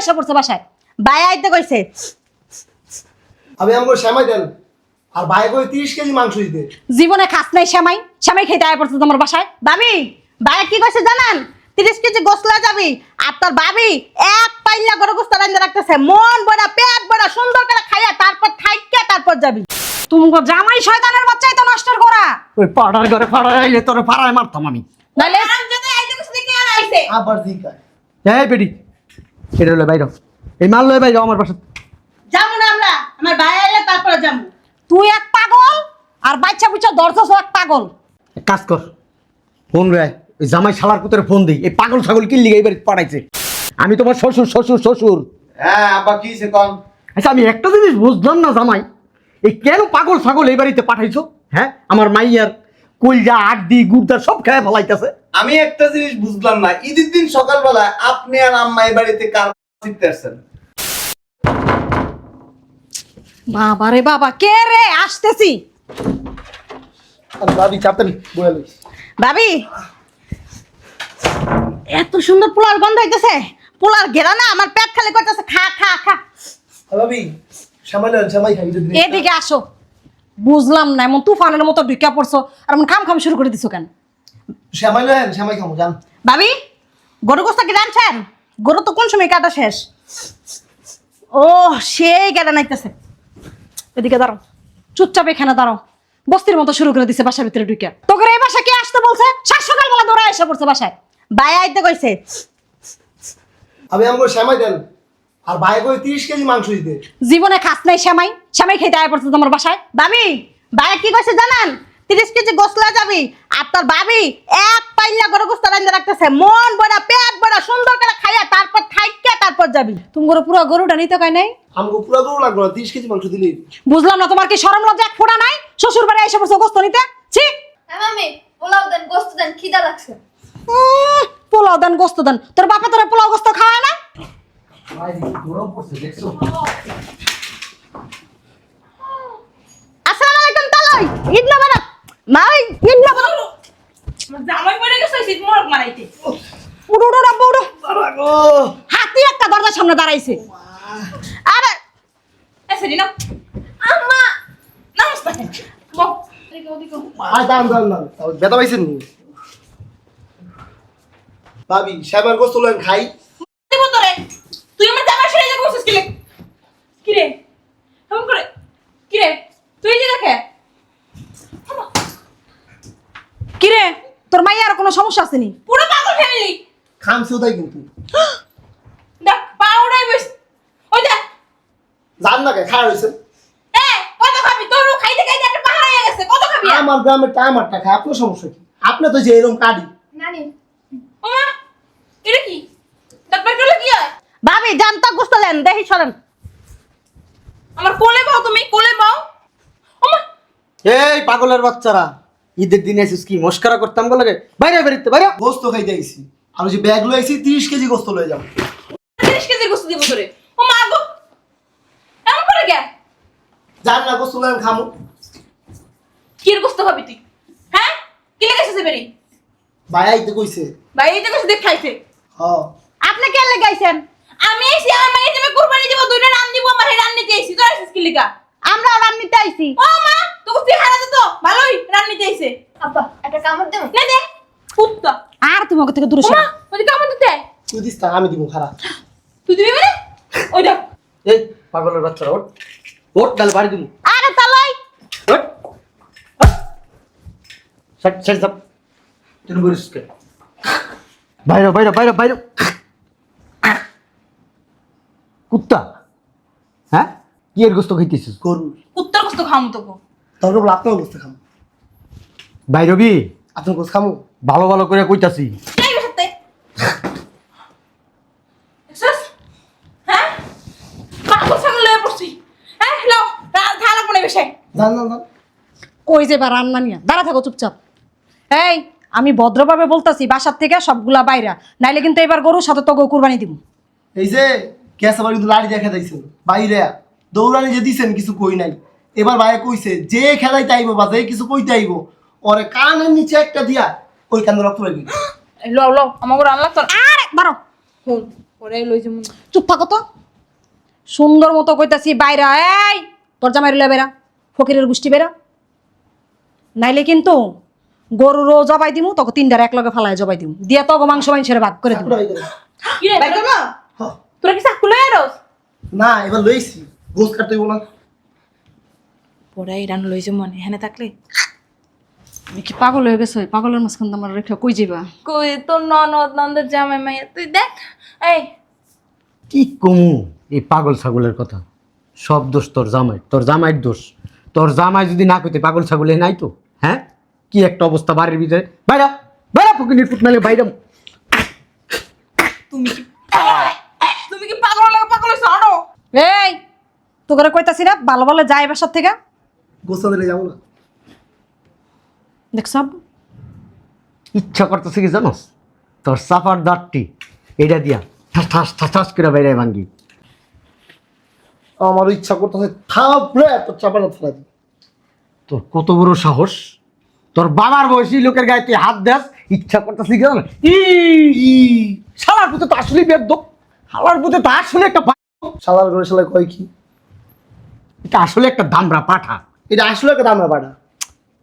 এসে পড়ছে বাসায়। বাই আইতে কইছে আমি আমাকে শ্যামাই দেন আর ভাই কই তিরিশ কেজি মাংস দিতে। জীবনে খাস নাই শ্যামাই শ্যামাই খেতে আয় পড়ছে তোমার বাসায়। ভাবি ভাই কি কইছে জানেন? তিরিশ কেজি গোসলা যাবি আর তোর ভাবি এক পাইলা গরু গোস্ত রান্না রাখতেছে। মন বড়া পেট বড়া সুন্দর করে খাইয়া তারপর থাইকা তারপর যাবি। তুমি জামাই শয়তানের বাচ্চাই তো নষ্টের করা। ওই পাড়ার ঘরে পাড়ায় আইলে তোর পাড়ায় মারতাম আমি। নাইলে আবার জিকায় এই বেটি এটা হলো বাইর এই মাল লয় বাইর আমার পাশে যাব না আমরা আমার ভাই আইলে তারপরে যাব। তুই এক পাগল আর বাচ্চা বুচ্চা দর্শস এক পাগল। এক কাজ কর ফোন রে ওই জামাই শালার কুতরে ফোন দিই। এই পাগল ছাগল কি লিগে এবার পাঠাইছে। আমি তোমার শ্বশুর শ্বশুর শ্বশুর। হ্যাঁ আব্বা কি সে কন? আচ্ছা আমি একটা জিনিস বুঝলাম না জামাই। এই কেন পাগল ছাগল এই বাড়িতে পাঠাইছো? হ্যাঁ আমার মাইয়ার কলজা আড্ডি গুড়দার সব খেয়ে ফেলাইতেছে। আমি একটা জিনিস বুঝলাম না। ঈদের দিন সকালবেলা আপনি আর আম্মা এই বাড়িতে কার শিখতে আসছেন? বাবা রে বাবা কে রে? আসতেছি। আর ভাবি চাপতেন বলে ভাবি এত সুন্দর পোলার গন্ধ হইতেছে। পোলার ঘেরা না আমার পেট খালি করতেছে। খা খা খা। আর ভাবি শ্যামাই দেন খাই এদিকে আসো। বুঝলাম না এমন তুফানের মতো ঢুকা পড়ছো আর এমন খাম খাম শুরু করে দিছো কেন? শ্যামাই লেন শ্যামাই খামো জান ভাবি গরু গোস্তা কি গরু তো কোন সময় কাটা শেষ? ও সেই গেলা নাইতেছে। এদিকে দাঁড়াও চুপচাপ এখানে দাঁড়াও। বস্তির মতো শুরু করে দিছে বাসার ভিতরে ঢুকে। তোকে এই বাসা কে আসতে বলছে? সাত সকালবেলা দৌড়া এসে পড়ছে বাসায়। বাই আইতে কইছে। আমি শ্যামাই দেন আর কই তিরিশ কেজি মাংস দিতে। জীবনে খাস নাই শ্যামাই। শ্যামাই খেতে আয় পড়ছে তোমার বাসায়। ভাবি ভাই কি কইছে জানেন? তিরিশ কেজি গোসলা যাবি আর তোর ভাবি এক পাইলা গরু গোস্ত রান্না রাখতেছে। মন বড়া পেট বড়া সুন্দর করে খাইয়া তারপর থাইকা তারপর যাবি। তুমি গরু পুরো গরুটা নিতে কয় নাই? আমাকে পুরো গরু লাগল না তিরিশ কেজি মাংস দিলি। বুঝলাম না তোমার কি সরম লজ্জা? এক ফোড়া নাই? শ্বশুর বাড়ি এসে পড়ছো গোস্ত নিতে? ছি। হ্যাঁ মামি পোলাও দেন গোস্ত দেন খিদা লাগছে। পোলাও দেন গোস্ত দেন। তোর বাপে তোরা পোলাও গোস্ত খাওয়ায় না? গরম পড়ছে দেখছ আসসালামু আলাইকুম তালই। ঈদ না বানা মাই না জামাই পড়ে গেছে শীত মোরগ মারাইতে। উড়ো উড়ো রাব্বু উড়ো। ও হাতি একটা দরজার সামনে দাঁড়াইছে। আরে এসে দিন আম্মা নমস্কার বল আর দাম দাম দাম। বেতা পাইছেন নি? ভাবি শ্যামার গোস্ত খাই। তুই আমার জামাই ছেড়ে যা করছিস কিলে কি রে কেমন করে কি রে তুই যে দেখে কিরে তোর মাইয়ার কোনো সমস্যা আসেনি? পুরো পাগল ফ্যামিলি খামছেও তাই কিন্তু। দেখ পাউডাই বস ওই দেখ। জান না কে খাওয়া হয়েছে এ কত খাবি? তোরও খাইতে খাইতে একটা পাহাড় হয়ে গেছে কত খাবি? আমার গ্রামের টা আমারটা খায় আপনার সমস্যা কি? আপনি তো যে এরকম কাটি নানি। ওমা এটা কি? তারপর করলে কি হয়? ভাবি জানতা গোস্ত লেন দেখি সরেন। আমার কোলে পাও তুমি কোলে পাও ওমা এই পাগলের বাচ্চারা। ঈদের দিনে এসেছিস কি মস্কারা করতাম গো লাগে বাইরে বেরিতে বাইরে। গোস্ত খাইতে আইছি। আর ওই যে ব্যাগ লয়ে আইছি তিরিশ কেজি গোস্ত লয়ে যাব। তিরিশ কেজির গোস্ত দিব তোরে। ও মা গো! এমন করে কে? জান না গোস্ত লেন খামো। কি এর গোস্ত খাবি তুই? হ্যাঁ? কি লেগেছে বেরি? ভাই আইতে কইছে। ভাই এই দেখে দেখ খাইছে। হ। আপনি কে লেগাইছেন আমি এসে আমার মায়ের জন্য কুরবানি দিব দুইটা রান দিব আমার রান নিতে আইছি। তোর আসিস কি লিগা? আমরা রান্নিতে আইছি। ও মা! তো? ভালোই রান নিতে আব্বা একটা কামড় দেবো? নে দে কুত্তা আর তুমি ওকে থেকে দূরে সরো। ওই কামড় দিতে। তুই দিস আমি দিব খারাপ। তুই দিবি মানে? ওই দেখ। এই পাগলের বাচ্চারা ওঠ। ওঠ ডাল বাড়ি দিমু আরে তালাই। ওঠ। সেট সেট সাপ তুই বলিস কে? বাইরে বাইরে বাইরে বাইরে। কুত্তা। হ্যাঁ? কি এর গোস্ত খাইতেছিস? গরু কুত্তার গোস্ত খামু তোকে। দরকার বলে আপনার গোস্ত খামো। বাইরবি আপনার গোস্ত খামো? ভালো ভালো করে কইতাছি। হ্যাঁ? হ্যাঁ জান কই যে বা রান্না নিয়ে? দাঁড়া থাকো চুপচাপ। এই আমি ভদ্রভাবে বলতাছি বাসার থেকে সবগুলা বাইরা। নাইলে কিন্তু এবার গরুর সাথে তো গো কুরবানি দিব এই যে আবার কিন্তু লাড়ি দেখা দিয়েছেন বাইরে দৌড়ানি যে দিছেন কিছু কই নাই। এবার ভাই কইছে যে খেলাইতে আইবো বা যে কিছু কইতে আইবো ওরে কানের নিচে একটা দিয়া ওই কান্দে রক্ত লাগবে লও আমাকে রান লাগতো না আরে বারো। হুন ও পরে লই যেমন চুপ থাকো তো। সুন্দর মতো কইতাছি বাইরা এই তোর জামাই রইলে বেরা ফকিরের গোষ্ঠী বেরা নাইলে কিন্তু গরুরও জবাই দিমু তোকে তিনটার এক লগে ফালায় জবাই দিমু। দিয়া তো মাংস মাংসের ভাগ করে দিমু। করে। রে? তোরা কি চাকু লই না এবার লইছি। গোস কাটতে না। পরে ইরান লই যেমন এখানে থাকলে? কি পাগল হয়ে গেছো? পাগলের মাঝখান আমার রেখে কই যাবা কই তোর ননদ নন্দের জামাই মাইয়া। তুই দেখ এই। কি কমু? এই পাগল ছাগলের কথা। সব দোষ তোর জামাই তোর জামাইয়ের দোষ। তোর জামাই যদি না কইতে পাগল ছাগলে নাই তো? হ্যাঁ? কি একটা অবস্থা বাড়ির ভিতরে? বাইরা! বাইরা ফকিনির ফুট মেলে বাইরা! তুমি কি তুমি কি পাগল লাগে পাগল হইছ? আড়ো এই তোকে কইতাছি না ভালো ভালো যাই বাসার থেকে। গোসা দিলে যাব না দেখছ আব্বু? ইচ্ছা করতেছে কি জানোস? তোর সাফার দাঁতটি এটা দিয়া ঠাস ঠাস ঠাস ঠাস করে বাইরে ভাঙ্গি। আমারও ইচ্ছা করতেছে থাপড়ে তোর চাপাটা ফেলা তোর কত বড় সাহস? তোর বাবার বয়সী লোকের গায়ে তুই হাত দেস ইচ্ছা করতেছি কি জানো ই ই, শালার পুতে তো আসলে বেদ শালার পুতে তো আসলে একটা সাদার করে সালাই কয় কি? এটা আসলে একটা দামরা পাঠা। এটা আসলে একটা দামরা বাড়া।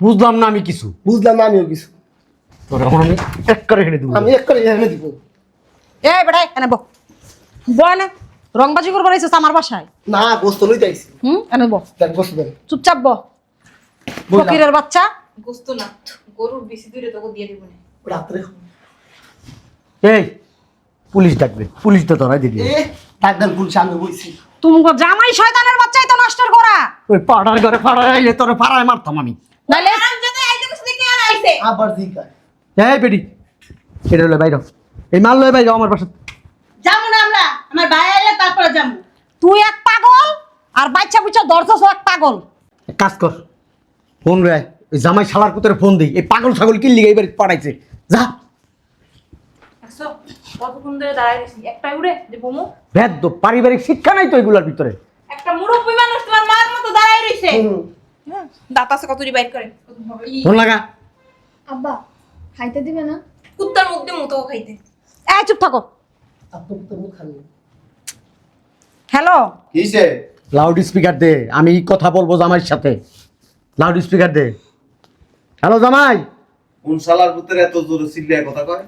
বুঝলাম না আমি কিছু। বুঝলাম না আমিও কিছু। তোর এখন আমি এক করে এখানে দেবো। আমি এক করে এনে দিব। এই বেটাই এনে বো। বয় না রংবাজি করবার আইছিস আমার বাসায়? না গোস্ত লইতে আইছি। হুম এনে বো। দেন গোস্ত দেন চুপচাপ বো। ফকিরের বাচ্চা? গোস্ত না গরুর বেশি দূরে তোকে দিয়ে দিব না। রাত্রে এই পুলিশ ডাকবে। পুলিশ তো ধরাই দিবি। এ ডাক্তার পুলিশ আমি বইছি। তুমি জামাই শয়তানের বাচ্চাই তো নষ্টের করা। ওই পাড়ার ঘরে পাড়ায় আইলে তোর পাড়ায় মারতাম আমি। আইছে? আবার জিকায় এই বেটি এটা হলো বাইর এই মাল লয় বাইর আমার বাসা যাব না আমরা আমার ভাই এলে তারপরে যাব। তুই এক পাগল আর বাচ্চা বুচ্চা দরজস এক পাগল। এক কাজ কর ফোন রে ওই জামাই শালার পুতের ফোন দিই। এই পাগল ছাগল কি লিগে এবার পাঠাইছে যা। কতক্ষণ ধরে দাঁড়াই রইছি একটা উড়ে যে বমু। ভেদ পারিবারিক শিক্ষা নাই তো এগুলোর ভিতরে। একটা মুরব্বী মানুষ তোমার মার মতো দাঁড়াই রইছে হ্যাঁ, দাঁত আছে করে? ফোন লাগা। আব্বা খাইতে দিবে না? কুত্তার মুখ দিয়ে মুতো খাইতে। এই চুপ থাকো। আপনি তো মুখ খালি হ্যালো। কিসে লাউড স্পিকার দে আমি কথা বলব জামাইয়ের সাথে। লাউড স্পিকার দে। হ্যালো জামাই। কোন শালার পুত্রের এত জোরে চিল্লায় কথা কয়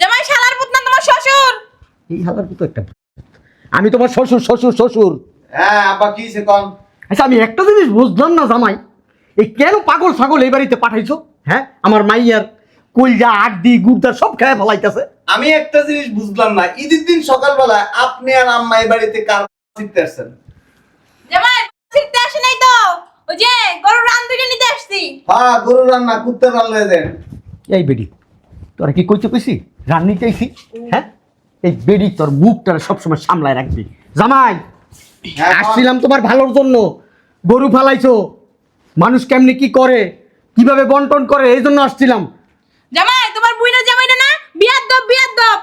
জামাই শালার পুত না তোমার শ্বশুর এই হালার পুতো একটা আমি তোমার শ্বশুর শ্বশুর শ্বশুর। হ্যাঁ আব্বা কিসে কন? আচ্ছা আমি একটা জিনিস বুঝলাম না জামাই। এই কেন পাগল ছাগল এই বাড়িতে পাঠাইছো? হ্যাঁ আমার মাইয়ার কলজা আড্ডি গুড়দার সব খেয়ে ফেলাইতেছে। আমি একটা জিনিস বুঝলাম না। ঈদের দিন সকালবেলা আপনি আর আম্মা এই বাড়িতে কার শিখতে আসছেন? জামাই শিখতে আসে নাই তো। ওই যে গরুর রান থেকে নিতে আসছি। হ্যাঁ গরু রান্না কুত্তে রান্না দেন এই বেডি তোরা কি কইতে কইছি? রান্নি চাইছি হ্যাঁ? এই বেডি তোর মুখটা সবসময় সামলায় রাখবি। জামাই আসছিলাম তোমার ভালোর জন্য। গরু ফালাইছো। মানুষ কেমনি কি করে? কীভাবে বন্টন করে? এই জন্য আসছিলাম। জামাই তোমার বুইনা জামাইটা না? বিয়ার দব বিয়ার দব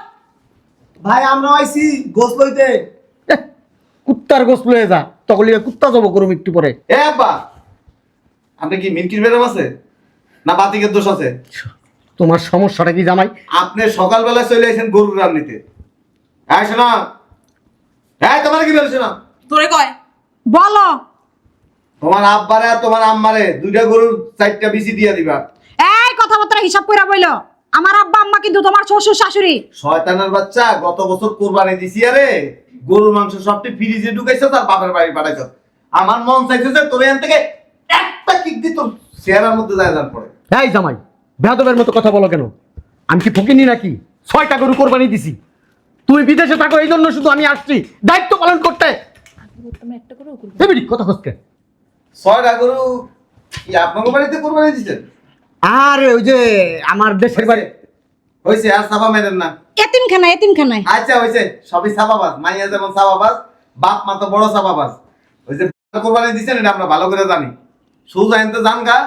ভাই আমরা আইছি গোস লইতে। কুত্তার গোস লয়ে যা। তখন লিগে কুত্তা যাব করুম একটু পরে। এ আব্বা আপনি কি মিনকির ম্যাডাম আছে? না বাতিকের দোষ আছে? তোমার সমস্যাটা কি জামাই? আপনি সকালবেলা চলে আসেন গরুর রান্নিতে। হ্যাঁ শোনা। হ্যাঁ তোমার কি বলছো? না তোরে কয়। বলো। তোমার আব্বারে আর তোমার আম্মারে দুইটা গরুর চারটা বিচি দিয়ে দিবা। এই কথাবার্তা হিসাব কইরা বইলো। আমার আব্বা আম্মা কিন্তু তোমার শ্বশুর শাশুড়ি। শয়তানের বাচ্চা গত বছর কোরবানি দিছি আরে গরুর মাংস সবটি ফ্রিজে ঢুকাইছ তার বাপের বাড়ি পাঠাইছ। আমার মন চাইছে যে তোর এখান থেকে একটা কিক দি তোর চেহারার মধ্যে যায় যান পড়ে। এই জামাই বেহাদবের মতো কথা বলো কেন? আমি কি ফকিনি নাকি? ছয়টা গরু কোরবানি দিছি। তুমি বিদেশে থাকো এই জন্য শুধু আমি আসছি। দায়িত্ব পালন করতে। এবিডি কথা হচ্ছে ছয়টা গরু কি আপনার বাড়িতে কোরবানি দিছেন আর ওই যে আমার দেশের বাড়ি হয়েছে আর সাবা মেরেন না। এতিমখানা এতিমখানায়। আচ্ছা হয়েছে সবই সাবাবাজ মাইয়া যেমন সাবাবাজ বাপ মা তো বড় সাবাবাজ। ওই যে কোরবানি দিচ্ছেন এটা আমরা ভালো করে জানি। সুজ আইন তো জান গা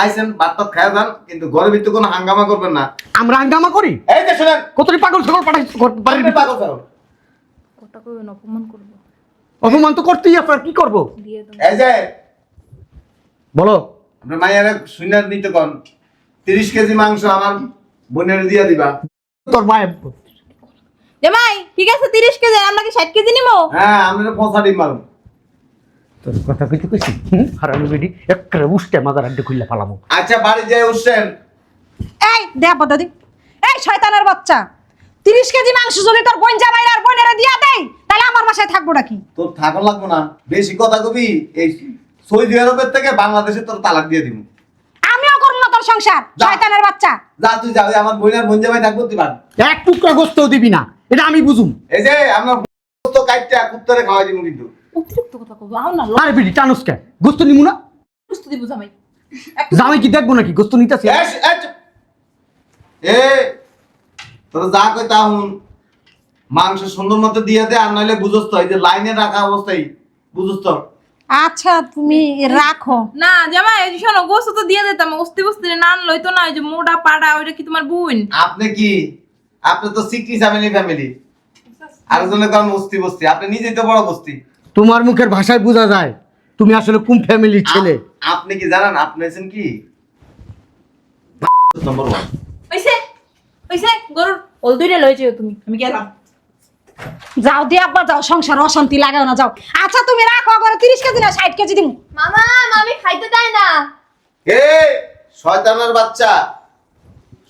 আইসেন ভাত টাত খায় যান কিন্তু ঘরের ভিতরে কোনো হাঙ্গামা করবেন না। আমরা হাঙ্গামা করি? এই যে শুনেন কতটি পাগল ছাগল পাঠাইছো বাড়ির পাগল ছাগল। কথা কইবেন অপমান করব। অপমান তো করতেই আপনার কি করব? এই যে বলো। আপনার মাইয়ারে শূন্য নিতে কন তিরিশ কেজি মাংস আমার বোনের দিয়া দিবা। তোর মায়ের জামাই ঠিক আছে তিরিশ কেজি আর আমরা কি ষাট কেজি নিবো হ্যাঁ আমরা পঁচা ডিম মারুন তোর কথা হারামি বেডি মাদার আড্ডে খুললে ফালামো। আচ্ছা বাড়ি যাই উঠছেন এই দে আব্বা দাদি এই শয়তানের বাচ্চা। তিরিশ কেজি মাংস যদি তোর বোন আর বোনেরা দিয়া দেয় তাহলে আমার বাসায় থাকব নাকি? তোর থাকা লাগবো না। বেশি কথা কবি এই সৌদি আরবের থেকে বাংলাদেশে তোর তালাক দিয়ে দিব। আমিও করব না তোর সংসার যা। শয়তানের বাচ্চা। যা তুই যা আমার বোনের বোন জামাই থাকব তুই বাদ। এক টুকরা গোস্তও দিবি না এটা আমি বুঝুম। এই যে আমরা তো কাইটটা কুত্তরে খাওয়াই দিব কিন্তু। অতিরিক্ত কথা কবো আও না আরে বেডি টানুস কে? গোস্ত নিমু না? লুস্ত দিব জামাই। জামাই কি দেখব নাকি? গোস্ত নিতেছি। এস, এ, তোর যা কই তা হুন মাংস সুন্দর মতো দিয়ে দে আর বুঝস তো এই যে লাইনে রাখা অবস্থায় বুঝস তো। আচ্ছা তুমি রাখো। না জামাই এই শোনো গোস্ত তো দিয়ে দিতাম অস্তি বস্তি না আনলোই তো না ওই যে মোটা পাড়া ওইটা কি তোমার বোন? আপনি কি? আপনি তো সিকরি ফ্যামিলি। ফ্যামিলি আরেকজনের কারণ বস্তি বস্তি আপনি নিজেই তো বড় বস্তি। তোমার মুখের ভাষায় বোঝা যায় তুমি আসলে কোন ফ্যামিলির ছেলে? আপনি কি জানেন? আপনি আছেন কি? নম্বর ওয়ান ওইসে ওইসে গরুর ওল দুইটা লয়ে যেও তুমি। আমি গেলাম। যাও দিয়ে আব্বা যাও সংসার অশান্তি লাগাও না যাও। আচ্ছা তুমি রাখো আবার তিরিশ কেজি না ষাট কেজি দিমু। মামা মামি খাইতে দেয় না। এ শয়তানের বাচ্চা।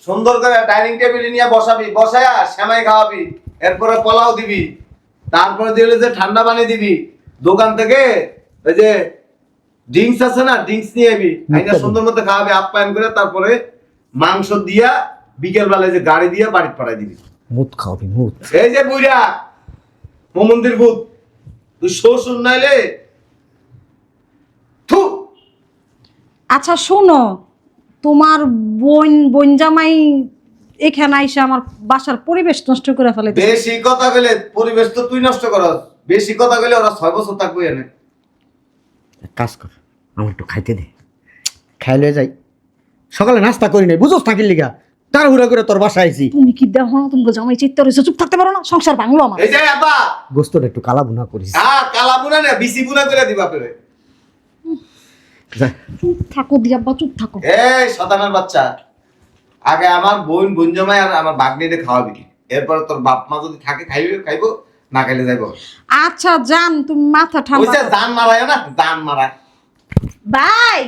সুন্দর করে ডাইনিং টেবিলে নিয়ে বসাবি বসায়া সেমাই খাওয়াবি এরপরে পোলাও দিবি তারপরে দিলে যে ঠান্ডা পানি দিবি। দোকান থেকে ওই যে ড্রিঙ্কস আছে না ড্রিঙ্কস নিয়ে আবি আইনা সুন্দর মতো খাওয়াবে আপ্যায়ন করে তারপরে মাংস দিয়া বিকেল বেলায় যে গাড়ি দিয়া বাড়ি পাঠাই দিবি। মুত খাওয়াবি মুত। এই যে বুইরা মমন্দির ভূত তুই শ্বশুর নাইলে থু। আচ্ছা শোনো তোমার বোন বোন জামাই এখানে আইসা আমার বাসার পরিবেশ নষ্ট করে ফেলে বেশি কথা বলে পরিবেশ তো তুই নষ্ট করস। বেশি কথা কইলে ওরা ছয় বছর থাকব এনে। এক কাজ কর আমার একটু খাইতে দে। খাইলে যাই। সকালে নাস্তা করি নাই বুঝোস থাকির লিগা। তার হুড়া করে তোর বাসায় আইছি। তুমি কি দেখো তুমি জামাই চিত্ত রয়েছে চুপ থাকতে পারো না সংসার ভাঙলো আমার। এই যে আপা! গোস্তটা একটু কালা ভুনা করিস। হ্যাঁ কালা বুনা না বিসি বুনা করে দিবা পেরে চুপ থাকো দিয়ে আব্বা চুপ থাকো। এই শতানের বাচ্চা আগে আমার বোন বোন জমাই আর আমার বাগনিতে খাওয়াবি। এরপরে তোর বাপ মা যদি থাকে খাইবে খাইবো। না খাইলে যাইবো। আচ্ছা জান তুমি মাথা ঠান্ডা করো। জান মারায় না জান মারায়। ভাই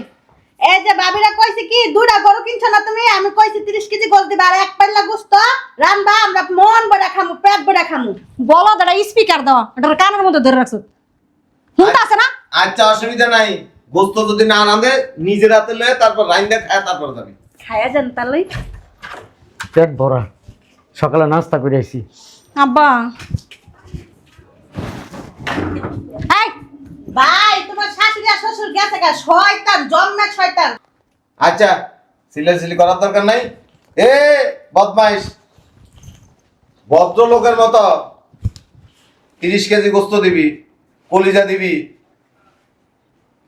এই যে ভাবিরা কইছে কি দুটা গরু কিনছ না তুমি? আমি কইছি তিরিশ কেজি গোল দিবা আর এক পাল্লা গুস্ত। রানবা আমরা মন বড়া খামু পেট বড়া খামু। বলো দাদা স্পিকার দেওয়া এটার কানের মধ্যে ধরে রাখছো। শুনতে আছে না? আচ্ছা অসুবিধা নাই। গোস্ত যদি না রাঁধে নিজের হাতে লয়ে তারপর রাইন্দে খায় তারপর যাবি। খায়া যান তাহলে। পেট ভরা। সকালে নাস্তা করে আইছি। আব্বা। ভাই, তোমার শাশুড়ি শ্বশুর জন্মে আচ্ছা করার দরকার নাই। এ, বদমাইশ। ভদ্রলোকের মতো তিরিশ কেজি গোস্ত দিবি, কলিজা দিবি,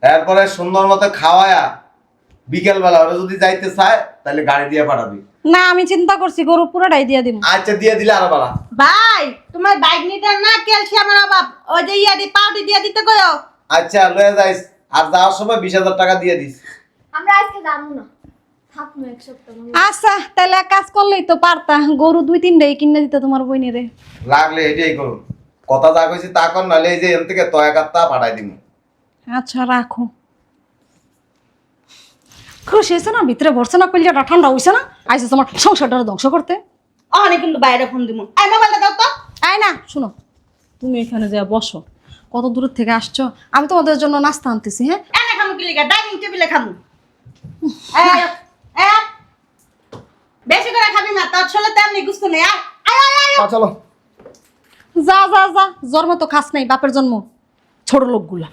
তারপরে সুন্দর মতো খাওয়ায়া বিকেল বেলা ওরা যদি যাইতে চায় তাহলে গাড়ি দিয়ে পাঠাবি। না আমি চিন্তা করছি গরু পুরোটাই দিয়ে দিব আচ্ছা দিয়ে দিলে আরও বাড়া। ভাই তোমার বাইকনিটা না ক্যালসিয়ামের অভাব। ওই যে ইয়া দি পাউডি দিয়ে দিতে কয়ো আচ্ছা লয়ে যাইস। আর যাওয়ার সময় বিশ হাজার টাকা দিয়ে দিস। আমরা আজকে যাব না। আচ্ছা তাহলে এক কাজ করলেই তো পারতা। গরু দুই তিনটাই কিনে দিতে তোমার বইনেরে। লাগলে এটাই করুন। কথা যা কইছি তা কর নাহলে এই যে এন থেকে তয় কাত্তা পাঠাই দিব আচ্ছা রাখো। খুশি হয়েছে না ভিতরে ভরছে না কলিজাটা ঠান্ডা হয়েছে না। আইসে তোমার সংসারটা ধ্বংস করতে। অনেক কিন্তু বাইরে ফোন দিব এই মোবাইলটা দাও তো। আয় না শুনো তুমি এখানে যা বসো। কত দূর থেকে আসছো? আমি তোমাদের জন্য নাস্তা আনতেছি হ্যাঁ? এনে খামু কি লিগা? ডাইনিং টেবিলে খামু। বেশি করে খাবি না তোর ছেলে তেমনি গুস্ত নেই আয়। আয় আয়, আয়। চলো। যা যা যা জন্ম তো খাস নাই বাপের জন্ম। ছোট লোকগুলা।